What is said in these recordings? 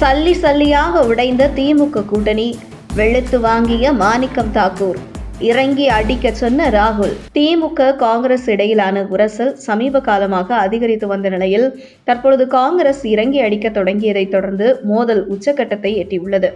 சல்லி சல்லியாக உடைந்த திமுக கூட்டணி. வெளுத்து வாங்கிய மாணிக்கம் தாக்கூர். இறங்கி அடிக்க சொன்ன ராகுல். திமுக காங்கிரஸ் இடையிலான உரசல் சமீப காலமாக அதிகரித்து வந்த நிலையில் தற்பொழுது காங்கிரஸ் இறங்கி அடிக்க தொடங்கியதைத் தொடர்ந்து மோதல் உச்சக்கட்டத்தை எட்டியுள்ளது.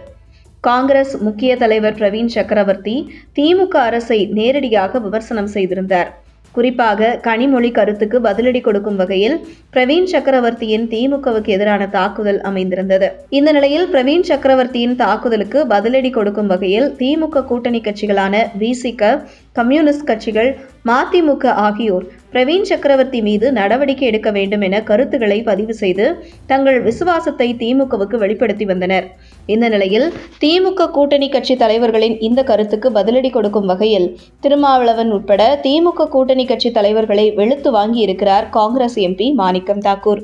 காங்கிரஸ் முக்கிய தலைவர் பிரவீன் சக்கரவர்த்தி திமுக அரசை நேரடியாக விமர்சனம் செய்திருந்தார். குறிப்பாக கனிமொழி கருத்துக்கு பதிலடி கொடுக்கும் வகையில் பிரவீன் சக்கரவர்த்தியின் திமுகவுக்கு எதிரான தாக்குதல் அமைந்திருந்தது. இந்த நிலையில் பிரவீன் சக்கரவர்த்தியின் தாக்குதலுக்கு பதிலடி கொடுக்கும் வகையில் திமுக கூட்டணி கட்சிகளான விசிக கம்யூனிஸ்ட் கட்சிகள் மதிமுக ஆகியோர் பிரவீன் சக்கரவர்த்தி மீது நடவடிக்கை எடுக்க வேண்டும் என கருத்துக்களை பதிவு செய்து தங்கள் விசுவாசத்தை திமுகவுக்கு வெளிப்படுத்தி வந்தனர். இந்த நிலையில் திமுக கூட்டணி கட்சி தலைவர்களின் இந்த கருத்துக்கு பதிலடி கொடுக்கும் வகையில் திருமாவளவன் உட்பட திமுக கூட்டணி கட்சி தலைவர்களை வெளுத்து வாங்கியிருக்கிறார் காங்கிரஸ் எம்பி மாணிக்கம் தாக்கூர்.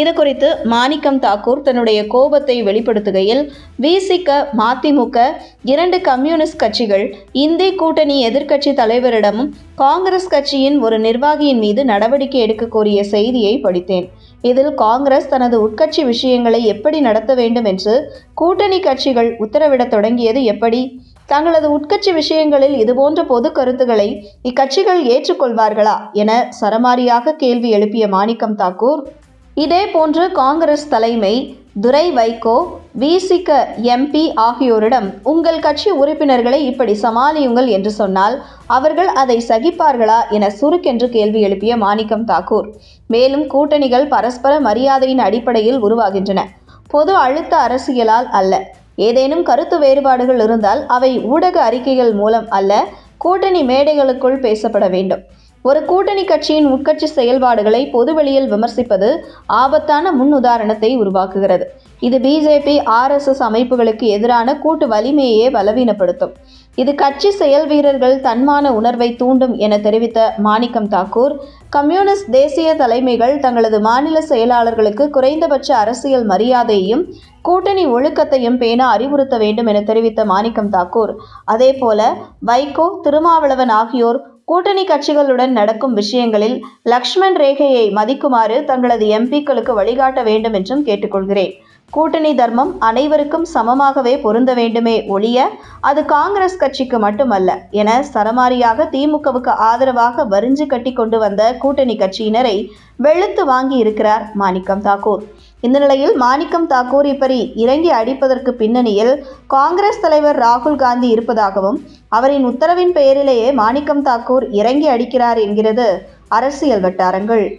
இது குறித்து மாணிக்கம் தாக்கூர் தன்னுடைய கோபத்தை வெளிப்படுத்துகையில் விசிக மதிமுக இரண்டு கம்யூனிஸ்ட் கட்சிகள் இந்திய கூட்டணி எதிர்க்கட்சி தலைவரிடமும் காங்கிரஸ் கட்சியின் ஒரு நிர்வாகியின் மீது நடவடிக்கை எடுக்க கோரிய செய்தியை படித்தேன். இதில் காங்கிரஸ் தனது உட்கட்சி விஷயங்களை எப்படி நடத்த வேண்டும் என்று கூட்டணி கட்சிகள் உத்தரவிடத் தொடங்கியது எப்படி? தங்களது உட்கட்சி விஷயங்களில் இதுபோன்ற பொது கருத்துக்களை இக்கட்சிகள் ஏற்றுக்கொள்வார்களா என சரமாரியாக கேள்வி எழுப்பிய மாணிக்கம் தாக்கூர் இதே போன்று காங்கிரஸ் தலைமை துரை வைகோ விசிக எம்பி ஆகியோரிடம் உங்கள் கட்சி உறுப்பினர்களை இப்படி சமாளியுங்கள் என்று சொன்னால் அவர்கள் அதை சகிப்பார்களா என சுருக்கென்று கேள்வி எழுப்பிய மாணிக்கம் தாக்கூர். மேலும் கூட்டணிகள் பரஸ்பர மரியாதையின் அடிப்படையில் உருவாகின்றன. பொது அழுத்த அரசியலால் அல்ல. ஏதேனும் கருத்து வேறுபாடுகள் இருந்தால் அவை ஊடக அறிக்கைகள் மூலம் அல்ல கூட்டணி மேடைகளுக்குள் பேசப்பட வேண்டும். ஒரு கூட்டணி கட்சியின் உட்கட்சி செயல்பாடுகளை பொதுவெளியில் விமர்சிப்பது ஆபத்தான முன் உதாரணத்தை உருவாக்குகிறது. இது பிஜேபி ஆர்எஸ்எஸ் அமைப்புகளுக்கு எதிரான கூட்டு வலிமையே பலவீனப்படுத்தும். இது கட்சி செயல் வீரர்கள் தன்மான உணர்வை தூண்டும் என தெரிவித்த மாணிக்கம் தாக்கூர் கம்யூனிஸ்ட் தேசிய தலைமைகள் தங்களது மாநில செயலாளர்களுக்கு குறைந்தபட்ச அரசியல் மரியாதையையும் கூட்டணி ஒழுக்கத்தையும் பேண அறிவுறுத்த வேண்டும் என தெரிவித்த மாணிக்கம் தாக்கூர் அதேபோல வைகோ திருமாவளவன் ஆகியோர் கூட்டணி கட்சிகளுடன் நடக்கும் விஷயங்களில் லக்ஷ்மண் ரேகையை மதிக்குமாறு தங்களது எம்பிக்களுக்கு வழிகாட்ட வேண்டும் என்றும் கேட்டுக்கொள்கிறேன். கூட்டணி தர்மம் அனைவருக்கும் சமமாகவே பொருந்த வேண்டுமே ஒழிய அது காங்கிரஸ் கட்சிக்கு மட்டுமல்ல என சரமாரியாக திமுகவுக்கு ஆதரவாக வரிஞ்சு கட்டி கொண்டு வந்த கூட்டணி கட்சியினரை வெளுத்து வாங்கி இருக்கிறார் மாணிக்கம் தாக்கூர். இந்த நிலையில் மாணிக்கம் தாக்கூர் இப்படி இறங்கி அடிப்பதற்கு பின்னணியில் காங்கிரஸ் தலைவர் ராகுல் காந்தி இருப்பதாகவும் அவரின் உத்தரவின் பெயரிலேயே மாணிக்கம் தாக்கூர் இறங்கி அடிக்கிறார் என்கிறது அரசியல் வட்டாரங்கள்.